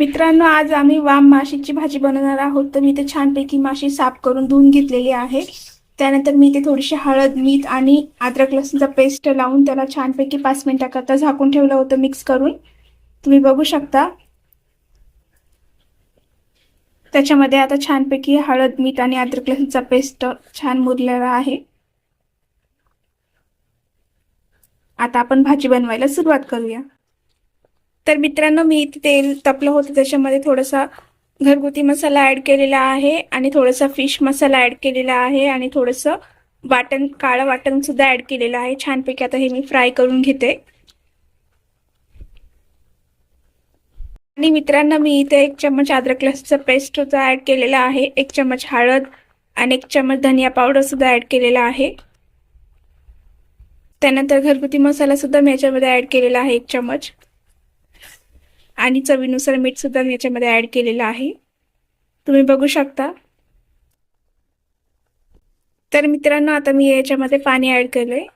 मित्रांनो आज आम्ही वाम माशीची भाजी बनवणार आहोत. तर मी ते छानपैकी माशी साफ करून धुवून घेतलेली आहे. त्यानंतर मी ते थोडीशी हळद मीठ आणि अद्रक लसूणचा पेस्ट लावून त्याला छानपैकी पाच मिनिटाकरता झाकून ठेवलं होतं मिक्स करून. तुम्ही बघू शकता. त्याच्यामध्ये आता छानपैकी हळद मीठ आणि अद्रक लसूणचा पेस्ट छान मुरलेला आहे. आता आपण भाजी बनवायला सुरुवात करूया. तर मित्रांनो मी इथे तेल तपलं होतं. त्याच्यामध्ये थोडासा घरगुती मसाला ॲड केलेला आहे आणि थोडासा फिश मसाला ॲड केलेला आहे आणि थोडंसं वाटण काळं वाटण सुद्धा ॲड केलेलं आहे. छानपैकी आता हे मी फ्राय करून घेते. आणि मित्रांनो मी इथे एक चम्मच अद्रक लसचा पेस्ट सुद्धा ॲड केलेला आहे. एक चम्मच हळद आणि एक चम्मच धनिया पावडर सुद्धा ॲड केलेला आहे. त्यानंतर घरगुती मसाला सुद्धा मी याच्यामध्ये ॲड केलेला आहे एक चम्मच. आणि चवीनुसार मीठ सुद्धा मी याच्यामध्ये ॲड केलेलं आहे. तुम्ही बघू शकता. तर मित्रांनो आता मी याच्यामध्ये पाणी ॲड केलंय.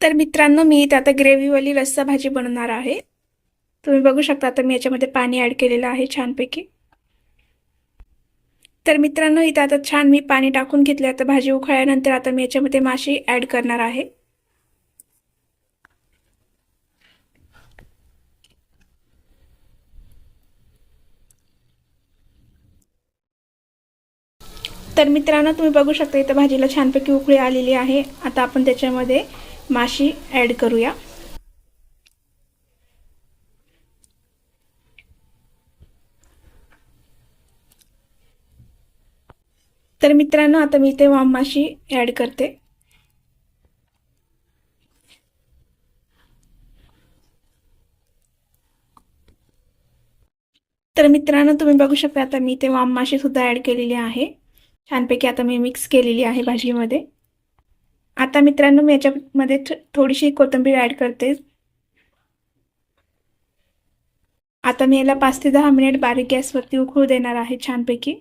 तर मित्रांनो मी इथे आता ग्रेव्हीवाली रस्सा भाजी बनवणार आहे. तुम्ही बघू शकता आता मी याच्यामध्ये पाणी ॲड केलेलं आहे छानपैकी. तर मित्रांनो इथं आता छान मी पाणी टाकून घेतलं आता भाजी उखळल्यानंतर आता मी याच्यामध्ये माशी ॲड करणार आहे. तर मित्रांनो तुम्ही बघू शकता इथं भाजीला छानपैकी उकळी आलेली आहे. आता आपण त्याच्यामध्ये माशी ॲड करूया. तर मित्रांनो आता मी इथे वाम माशी ॲड करते. तर मित्रांनो तुम्ही बघू शकता आता मी इथे वाम माशी सुद्धा ॲड केलेली आहे. छानपैकी आता मी मिक्स केलेली आहे भाजीमध्ये. आता मित्रांनो मी याच्यामध्ये थोडीशी कोथिंबीर ॲड करते. आता मी याला पाच ते दहा मिनिट बारीक गॅसवरती उकळू देणार आहे छानपैकी.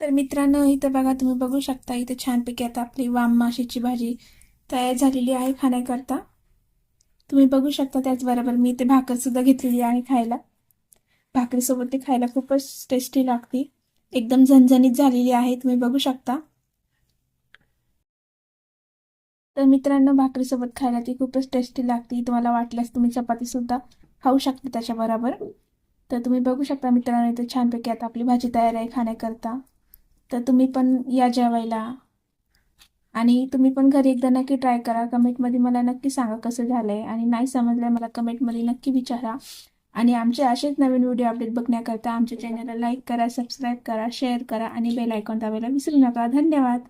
तर मित्रांनो इथं बघा तुम्ही बघू शकता इथे छानपैकी आता आपली वाम माशीची भाजी तयार झालेली आहे खाण्याकरता. तुम्ही बघू शकता त्याचबरोबर मी इथे भाकरसुद्धा घेतलेली आहे खायला. भाकरीसोबत ते खायला खूपच टेस्टी लागते. एकदम झणझणीत झालेली आहे तुम्ही बघू शकता. तर मित्रांनो भाकरीसोबत खायला ती खूपच टेस्टी लागते. तुम्हाला वाटल्यास तुम्ही चपातीसुद्धा खाऊ शकता त्याच्याबरोबर. तर तुम्ही बघू शकता मित्रांनो इथे छानपैकी आता आपली भाजी तयार आहे खाण्याकरता. तर तुम्ही पण या जेवायला. आणि तुम्ही पण घरी एकदा नक्की ट्राय करा. कमेंटमध्ये मला नक्की सांगा कसं झालं आहे आणि नाही समजलं मला कमेंटमध्ये नक्की विचारा. आणि आमचे असेच नवीन व्हिडिओ अपडेट बघण्याकरता आमच्या चॅनलला लाईक करा सबस्क्राईब करा शेअर करा आणि बेल आयकॉन दाबायला विसरू नका. धन्यवाद.